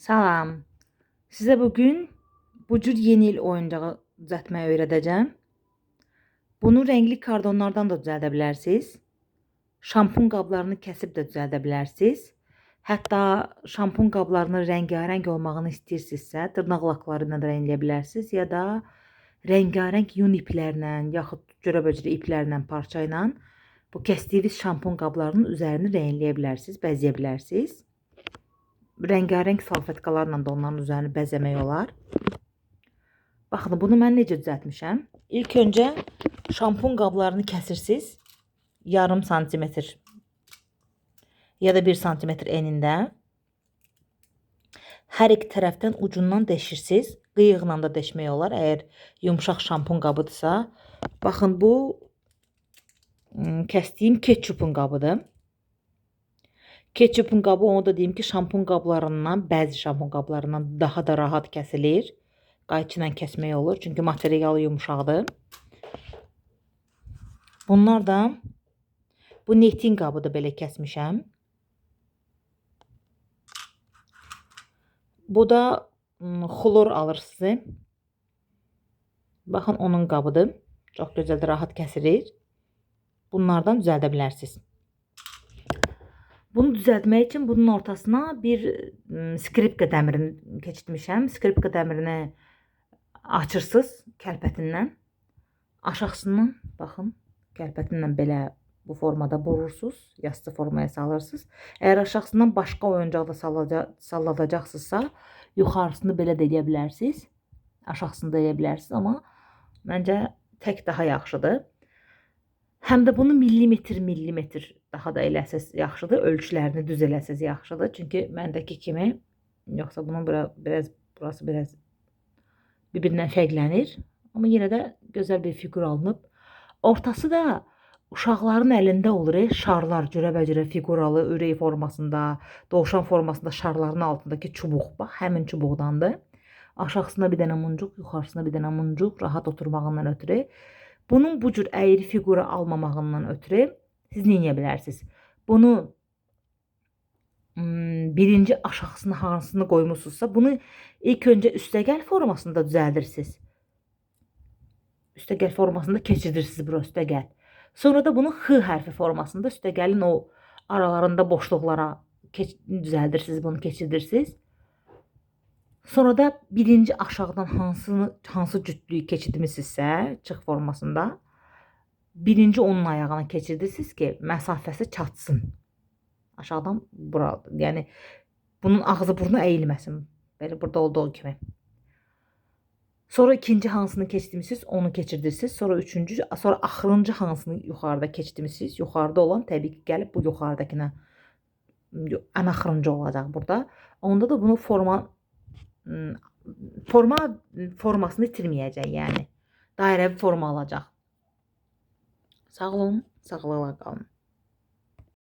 Salam. Size bugün bu cür yeni il oyuncağı düzəltməyi öyrədəcəm. Bunu renkli kardonlardan da düzəldə bilərsiniz. Şampun qablarını kəsib də düzəldə bilərsiniz. Hətta şampun qablarını rəngarəng olmağını istəyirsinizsə, dırnaq lakları ilə də rəngləyə bilərsiniz ya da rəngarəng yun iplərlə, yaxud cürəbəcürə iplərlə, parça ilə bu kəsdiyiniz şampun qablarının üzərini rəngləyə bilərsiniz, bəzəyə bilərsiniz. Rəngarəng salfetkalarla da onların üzərini bəzəmək olar. Baxın, bunu mən necə düzəltmişəm? İlk öncə şampun qablarını kəsirsiniz. Yarım santimetr ya da 1 santimetr enində. Hər iki tərəfdən ucundan deşirsiniz. Qıyıqla da deşmək olar, əgər yumşaq şampun qabıdırsa. Baxın, bu kəsdiyim ketçupun qabıdır. Ketçupun qabı onu da deyim ki, şampun qablarından, bəzi şampun qablarından daha da rahat kəsilir. Qayçı ilə kəsmək olur, çünki materialı yumşaqdır. Bunlar da bu netin qabıdır belə kəsmişəm. Bu da xlor alırsınız. Baxın onun qabıdır. Çox gözəl rahat kəsilir. Bunlardan düzəldə bilərsiniz. Bunu düzəltmək üçün bunun ortasına bir skripka dəmirini keçirtmişəm. Skripka dəmirini açırsınız kəlbətindən. Aşağısından baxın, kəlbətindən belə bu formada burursunuz, yassı formaya salırsınız. Əgər aşağısından başqa oyuncaqda salladacaqsınızsa, yuxarısını belə də edə bilərsiniz. Aşağısını da edə bilərsiniz, amma məncə tək daha yaxşıdır. Həm də bunu millimetr millimetr daha da eləsəz yaxşıdır. Ölçülərini düz eləsəz yaxşıdır. Çünki məndəki kimi yoxsa bunun bura, biraz burası biraz bir-birindən fərqlənir. Amma yenə də gözəl bir fiqur alınıb. Ortası da uşaqların əlində olur, e, şarlar, cürəbəcürə fiquralı, ürək formasında, dovşan formasında şarların altındakı çubuq. Bax, həmin çubuqdandır. Aşağısında bir dənə muncuq, yuxarısında bir dənə muncuq, rahat oturmağından ötürü. Bunun bu cür əyri fiqura almamağından ötürü siz nə edə bilərsiniz? Bunu ım, birinci aşağısına hansını qoymusunuzsa, bunu ilk öncə üstəgəl formasında düzəldirsiniz. Üstəgəl formasında keçirirsiniz bura üstəgəl. Sonra da bunu X hərfi formasında üstəgəlin o aralarında boşluqlara düzəldirsiniz, bunu keçirirsiniz. Sonra da birinci aşağıdan hansını hansı cütlüyü keçirtmisinizsə, çıx formasında birinci onun ayağına keçirirsiniz ki, məsafəsi çatsın. Aşağıdan bura, yəni bunun ağzı burnu əyilməsin. Belə burada olduğu kimi. Sonra ikinci hansını keçirmisiniz, onu keçirirsiniz. Sonra üçüncü, sonra axırıncı hansını yuxarıda keçirmisiniz. Yuxarıda olan təbii ki, gəlib bu yuxarıdakına ən axırıncı olacaq burada. Onda da bunu forma forma formasını itirməyəcək, yəni dairəvi forma alacaq. Sağ olun, sağlıqla qalın.